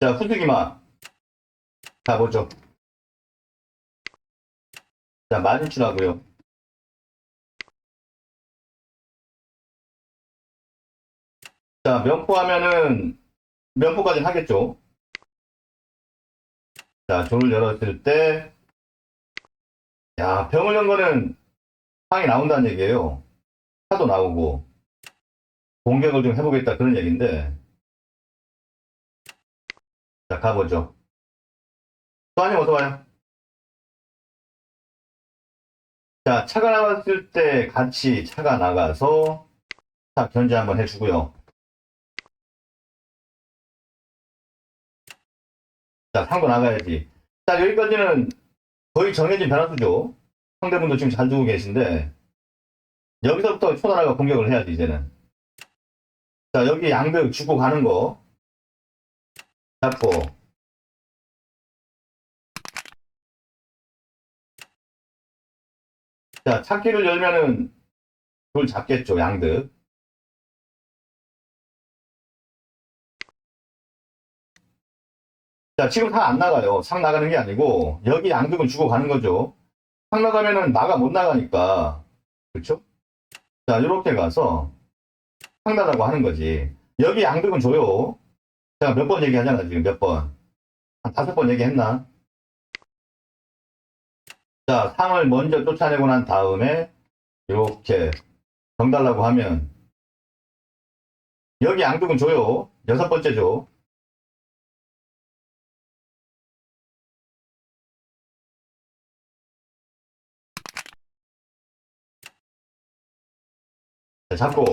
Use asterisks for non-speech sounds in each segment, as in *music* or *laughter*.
자, 후드기만. 가보죠. 자, 만인출하고요. 자, 면포 하면은, 면포까지는 하겠죠. 자, 조를 열었을 때, 야, 병을 연 거는 상이 나온다는 얘기예요. 차도 나오고, 공격을 좀 해보겠다 그런 얘기인데, 자, 가보죠. 또아님 어서 와요. 자, 차가 나왔을 때 같이 차가 나가서 차 견제 한번 해주고요. 자, 상도 나가야지. 자, 여기까지는 거의 정해진 변화수죠. 상대분도 지금 잘 두고 계신데, 여기서부터 초나라가 공격을 해야지, 이제는. 자, 여기 양벽 주고 가는 거. 잡고. 자, 찾기를 열면은 돌 잡겠죠, 양득. 자, 지금 상안 나가요. 상 나가는 게 아니고, 여기 양득을 주고 가는 거죠. 상 나가면은 나가 못 나가니까. 그쵸? 자, 이렇게 가서 상달라고 하는 거지. 여기 양득은 줘요. 제가 몇 번 얘기하잖아, 지금 몇 번. 한 다섯 번 얘기했나? 자, 상을 먼저 쫓아내고 난 다음에, 이렇게 정 달라고 하면, 여기 양득은 줘요. 여섯 번째 줘. 자, 잡고.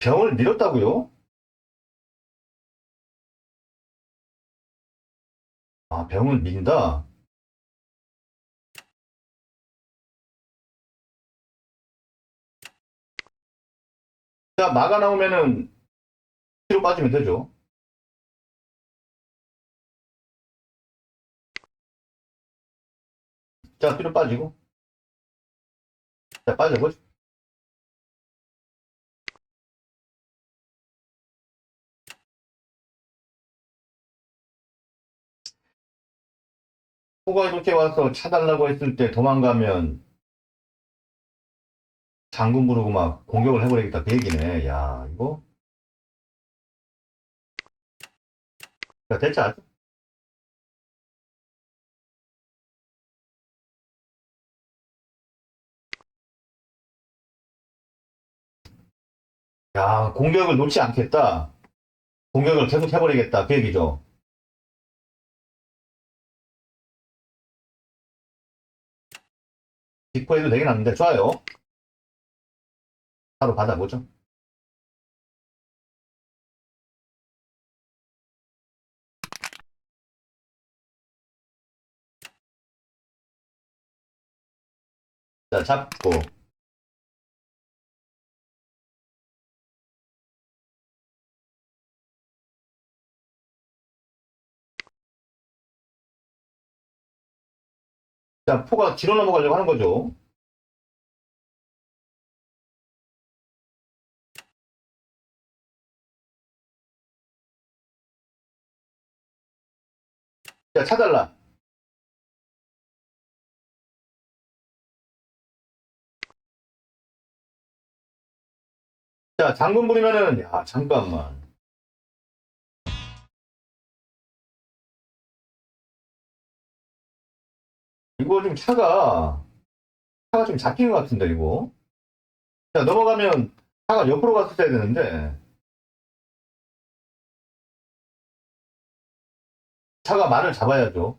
병을 밀었다고요? 아, 병을 민다? 자, 마가 나오면은 뒤로 빠지면 되죠. 자, 뒤로 빠지고. 자, 빠져보죠. 호가 이렇게 와서 차달라고 했을 때 도망가면 장군 부르고 막 공격을 해버리겠다 그 얘기네. 야, 이거. 자, 대체 아죠? 야, 공격을 놓지 않겠다. 공격을 계속 해버리겠다. 그 얘기죠. 빅포해도 되긴 하는데, 좋아요. 바로 받아보죠. 자, 잡고. 자, 포가 뒤로 넘어가려고 하는 거죠. 자, 차달라. 자, 장군 부리면은, 야, 잠깐만. 이거 좀 차가, 차가 좀 잡힌 것 같은데, 이거. 자, 넘어가면 차가 옆으로 갔었어야 되는데, 차가 말을 잡아야죠.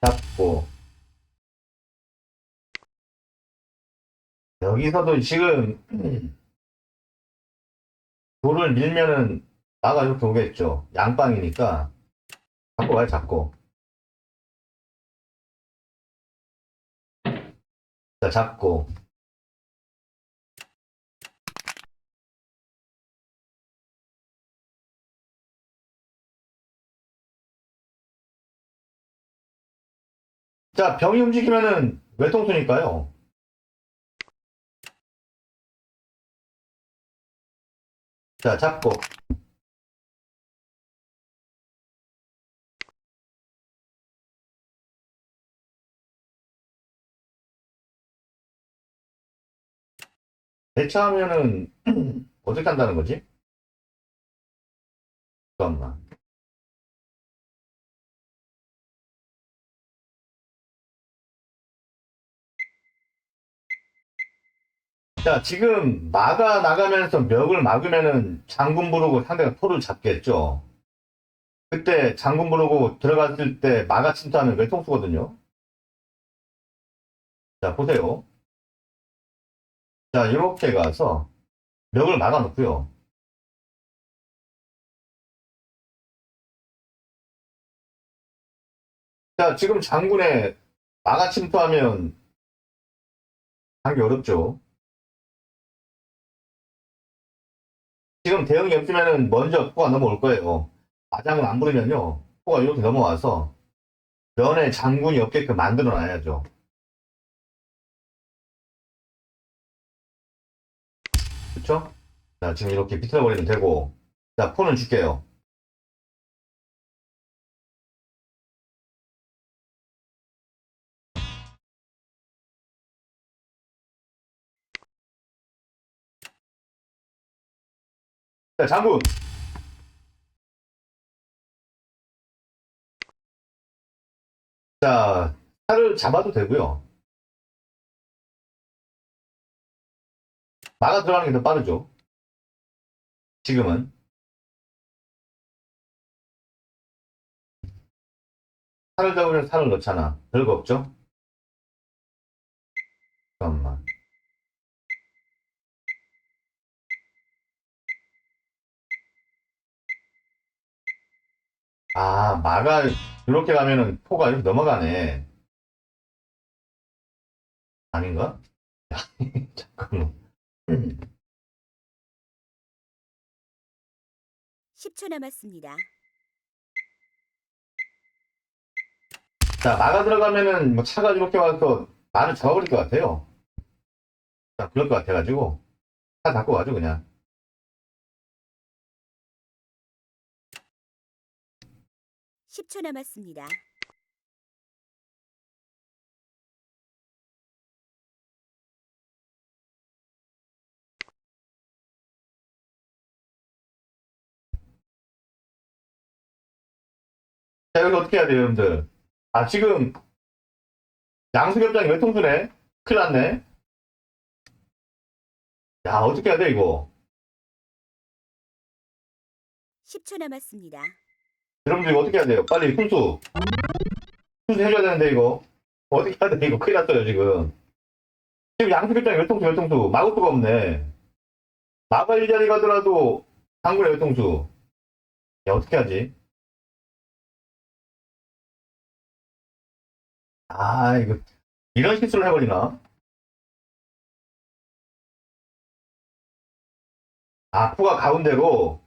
잡고. 여기서도 지금 돌을 밀면은 나가서 돌겠죠. 양방이니까 잡고 와요, 잡고. 자, 잡고. 자, 병이 움직이면은 외통수니까요. 자, 잡고. 대처하면은 *clears throat* 어떻게 한다는 거지? 잠깐만. 자, 지금 마가 나가면서 멱을 막으면은 장군 부르고 상대가 포를 잡겠죠. 그때 장군 부르고 들어갔을 때 마가 침투하면 외통수거든요. 자, 보세요. 자, 이렇게 가서 멱을 막아 놓고요. 자, 지금 장군에 마가 침투하면 하기 어렵죠. 지금 대응이 없으면은 먼저 포가 넘어올 거예요. 마장을 안 부르면요. 포가 이렇게 넘어와서 면에 장군이 없게끔 만들어 놔야죠. 그쵸? 자, 지금 이렇게 비틀어 버리면 되고. 자, 포는 줄게요. 자, 장군! 자, 살을 잡아도 되고요. 마가 들어가는 게 더 빠르죠. 지금은. 살을 잡으면 살을 넣잖아. 별거 없죠? 잠깐만. 아, 마가 이렇게 가면은 포가 이렇게 넘어가네. 아닌가? *laughs* 잠깐만. 10초 남았습니다. 자, 마가 들어가면은 뭐 차가 이렇게 와서 말을 잡아버릴 것 같아요. 자, 그럴 것 같아가지고 차 잡고 가죠 그냥. 십초 남았습니다. 자, 여기 어떻게 해야 돼요, 여러분들? 아, 지금 양수겹장이 외통수네? 큰일 났네. 야, 어떻게 해야 돼, 이거? 10초 남았습니다. 여러분들 이거 어떻게 해야 돼요? 빨리 훈수. 훈수 해줘야 되는데, 이거. 어떻게 해야 돼, 이거? 큰일 났어요, 지금. 지금 양수겹장이 외통수, 외통수. 막을 수가 없네. 마가 일자리 가더라도 당군의 외통수. 야, 어떻게 하지? 아, 이거, 이런 실수를 해버리나? 아, 포가 가운데로.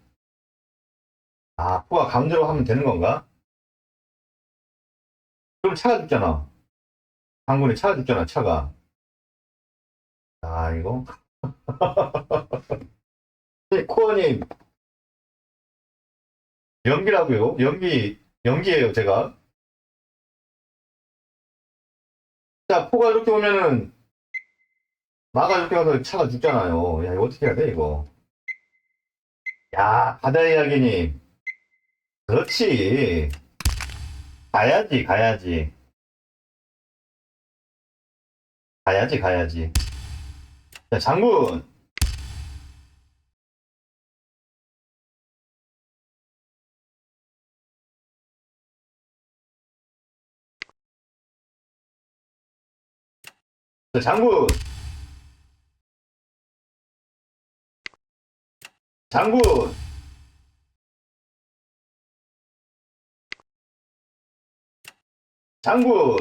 아, 포가 가운데로 하면 되는 건가? 그럼 차가 죽잖아. 당군에 차가 죽잖아, 차가. 아, 이거. *laughs* 네, 코어님. 연기라고요? 연기, 연기예요, 제가. 자, 포가 이렇게 오면은, 마가 이렇게 가서 차가 죽잖아요. 야, 이거 어떻게 해야 돼, 이거? 야, 바다 이야기님. 그렇지. 가야지, 가야지. 가야지, 가야지. 자, 장군. 자, 장군. 장군. 장군.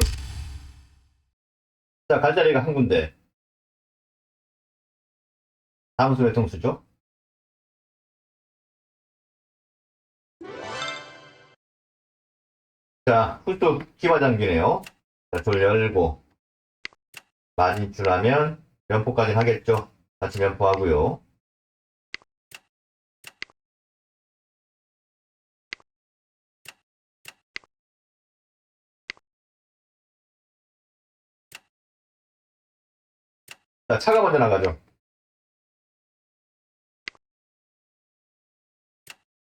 자, 갈 자리가 한 군데. 다음 수 외통수죠? 자, 훌뚝 기마장기네요. 자, 줄 열고 맞이줄 하면 면포까지 하겠죠. 같이 면포하고요. 자, 차가 먼저 나가죠.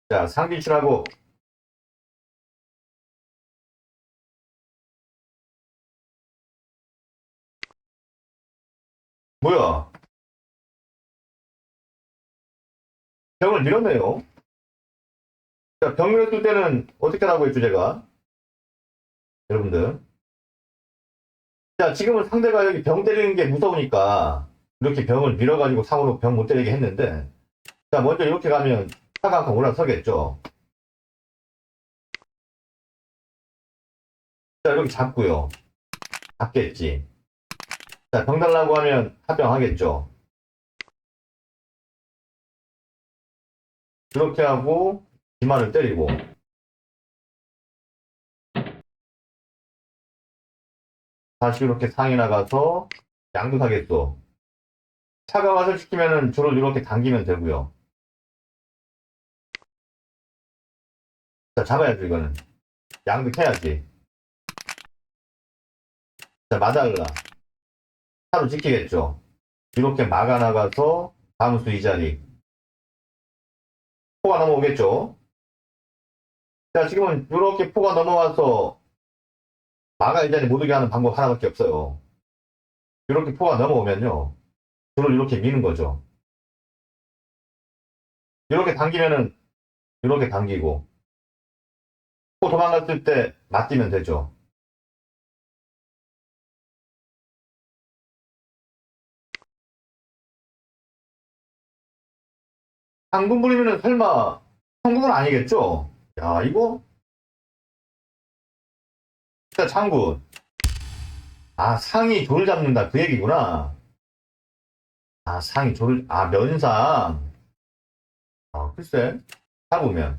자, 상기출하고 뭐야? 병을 밀었네요. 자, 병 밀었을 때는 어떻게 하라고 했죠, 제가? 여러분들. 자, 지금은 상대가 여기 병 때리는 게 무서우니까 이렇게 병을 밀어가지고 상으로 병 못 때리게 했는데 자, 먼저 이렇게 가면 차가 올라서겠죠. 자, 이렇게 잡고요. 잡겠지. 자, 병 달라고 하면 합병하겠죠. 이렇게 하고 기마를 때리고 다시 이렇게 상이 나가서 양도하겠어. 차가 와서 시키면은 줄을 이렇게 당기면 되고요. 자, 잡아야죠, 이거는. 양득해야지. 자, 마달라. 차로 지키겠죠. 이렇게 막아 나가서 다음수 이 자리. 포가 넘어오겠죠. 자, 지금은 이렇게 포가 넘어와서 마가 이 자리 못 오게 하는 방법 하나밖에 없어요. 이렇게 포가 넘어오면요. 줄을 이렇게 미는 거죠. 이렇게 당기면은 이렇게 당기고 포 도망갔을 때 맞디면 되죠. 당근 부리면은 설마 성공은 아니겠죠? 야, 이거? 자, 장군. 아, 상이 조를 잡는다. 그 얘기구나. 아, 상이 조를, 아, 면상. 아, 글쎄. 잡으면.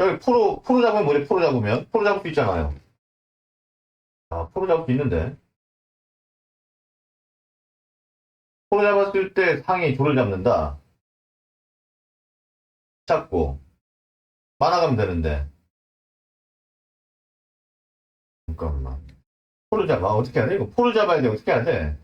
여기 프로, 프로 잡으면 뭐지? 프로 잡으면? 프로 잡을 수 있잖아요. 아, 프로 잡을 수 있는데. 프로 잡았을 때 상이 조를 잡는다. 잡고. 만화가면 되는데. 잠깐만. 포를 잡아. 어떻게 해야 돼? 이거 포를 잡아야 돼. 어떻게 해야 돼?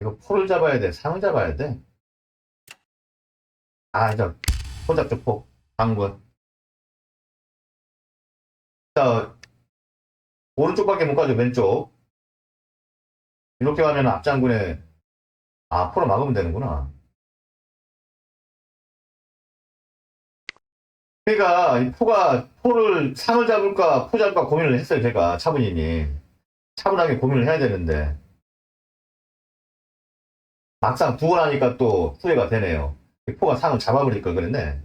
이거 포를 잡아야 돼. 상을 잡아야 돼. 아, 저, 포 잡죠, 포. 당근. 자, 오른쪽밖에 못 가죠, 왼쪽. 이렇게 가면 앞장군에, 아, 포로 막으면 되는구나. 그러니까 이 포가 포를 상을 잡을까 포 잡을까 고민을 했어요 제가 차분히님. 차분하게 고민을 해야 되는데. 막상 두고 나니까 또 후회가 되네요. 이 포가 상을 잡아버릴 걸 그랬네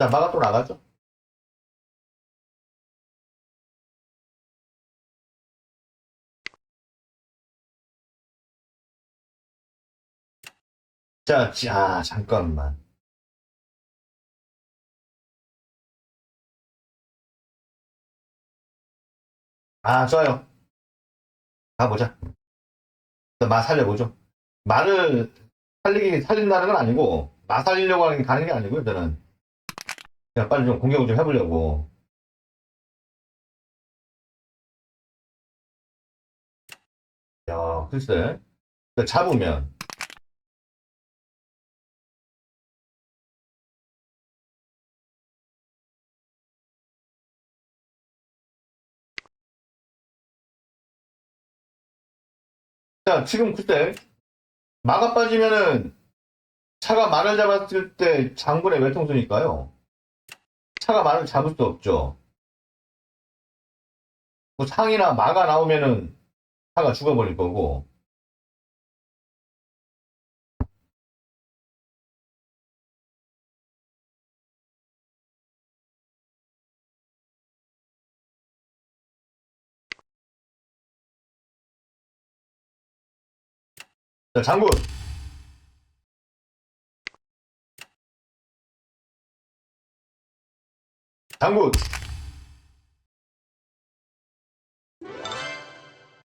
자 마가 또 나가죠 자, 지- 아, 잠깐만. 아, 좋아요. 가보자. 마 살려보죠. 말을 살리기, 살린다는 건 아니고, 마 살리려고 하는 게 가는 게 아니고요, 저는. 그냥 빨리 좀 공격을 좀 해보려고. 야, 글쎄. 잡으면. 자, 지금 그때 마가 빠지면은 차가 말을 잡았을 때 장군의 외통수니까요. 차가 많으면 잡을 수 없죠. 그 뭐 상이나 마가 나오면은 차가 죽어버릴 거고. 자, 장군. 장군.